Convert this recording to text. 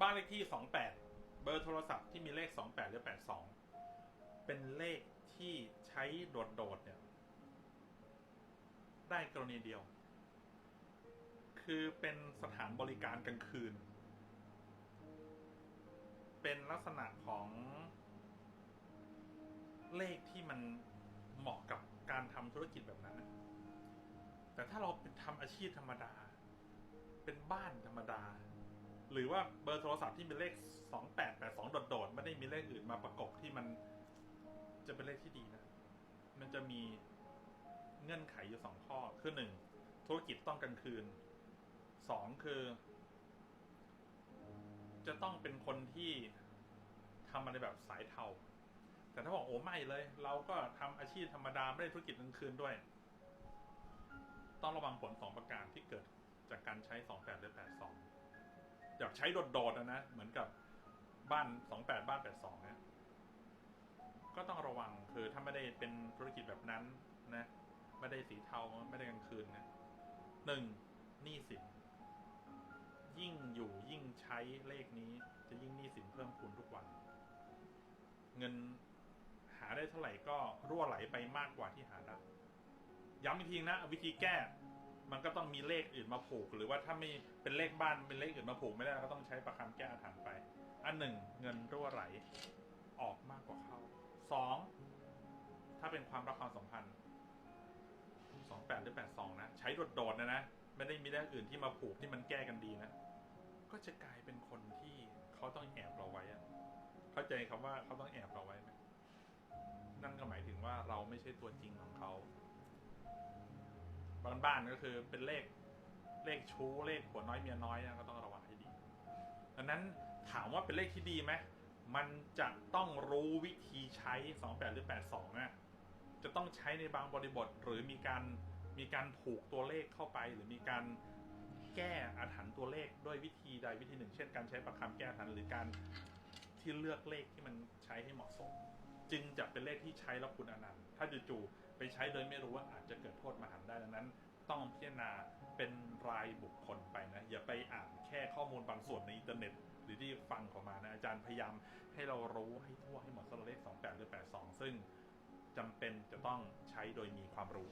บ้านเลขที่28เบอร์โทรศัพท์ที่มีเลข28หรือ82เป็นเลขที่ใช้โดดๆเนี่ย ได้กรณีเดียว คือเป็นสถานบริการกลางคืน เป็นลักษณะของ เลขที่มันเหมาะกับการทำธุรกิจแบบนั้น แต่ถ้าเราเป็นทำอาชีพธรรมดา เป็นบ้านธรรมดา หรือว่าเบอร์โทรศัพท์ที่มีเลข2882โดดๆไม่ได้มีเลขอื่นมาประกบที่มันจะเป็นเลขที่ดีนะ มันจะมีเงื่อนไขอยู่สองข้อ คือหนึ่งธุรกิจต้องกลางคืน สองคือ จะต้องเป็นคนที่ทำอะไรแบบสายเทา แต่ถ้าบอกโอ้ไม่เลย เราก็ทำอาชีพธรรมดาไม่ได้ธุรกิจกลางคืนด้วย ต้องระวังผลสองประการที่เกิดจากการใช้28หรือ 82แบใช้โดดๆนะนะ เหมือนกับบ้าน28บ้าน82นะก็ต้องระวังคือถ้าไม่ได้เป็นธุรกิจแบบนั้นนะ ไม่ได้สีเทาไม่ได้กลางคืนนะหนึ่งหนี้สินยิ่งอยู่ยิ่งใช้เลขนี้ จะยิ่งหนี้สินเพิ่มพูนทุกวัน เงินหาได้เท่าไหร่ก็รั่วไหลไปมากกว่าที่หาได้ย้ำอีกทีนะวิธีแก้ มันก็ต้องมีเลขอื่นมาผูก หรือว่าถ้าไม่เป็นเลขบ้านเป็นเลขอื่นมาผูกไม่ได้ก็ต้องใช้ประคำแก้อาถรรพ์ไป อันหนึ่งเงินรั่วไหลออกมากกว่าเข้าสองถ้าเป็นความรักความสัมพันธ์สองแปดหรือแปดสองนะใช้โดดๆนะนะไม่ได้มีเลขอื่นที่มาผูกที่มันแก้กันดีนะก็จะกลายเป็นคนที่เขาต้องแอบเราไว้อะเข้าใจคำว่าเขาต้องแอบเราไว้ไหมนั่นก็หมายถึงว่าเราไม่ใช่ตัวจริงของเขา บางบ้านก็คือเป็นเลขเลขชู้เลขผัวน้อยเมียน้อยนะก็ต้องระวังให้ดีดังนั้นถามว่าเป็นเลขที่ดีไหมมันจะต้องรู้วิธีใช้ 28 หรือ 82นะจะต้องใช้ในบางบริบทหรือมีการมีการผูกตัวเลขเข้าไป หรือมีการแก้อาถรรพ์ตัวเลขด้วยวิธีใดวิธีหนึ่ง เช่นการใช้ประคำแก้อาถรรพ์หรือการที่เลือกเลขที่มันใช้ให้เหมาะสม จึงจะเป็นเลขที่ใช้แล้วคุณอนันต์ ถ้าจู่ๆ ไปใช้โดยไม่รู้ว่าอาจจะเกิดโทษมหันต์ได้ดังนั้น ต้องพิจารณาเป็นรายบุคคลไปนะอย่าไปอ่านแค่ข้อมูลบางส่วนในอินเทอร์เน็ตหรือที่ฟังเของมานะอาจารย์พยายามให้เรารู้ให้ทั่วให้หมดสำหรับเลข 28 หรือ 82 ซึ่งจำเป็นจะต้องใช้โดยมีความรู้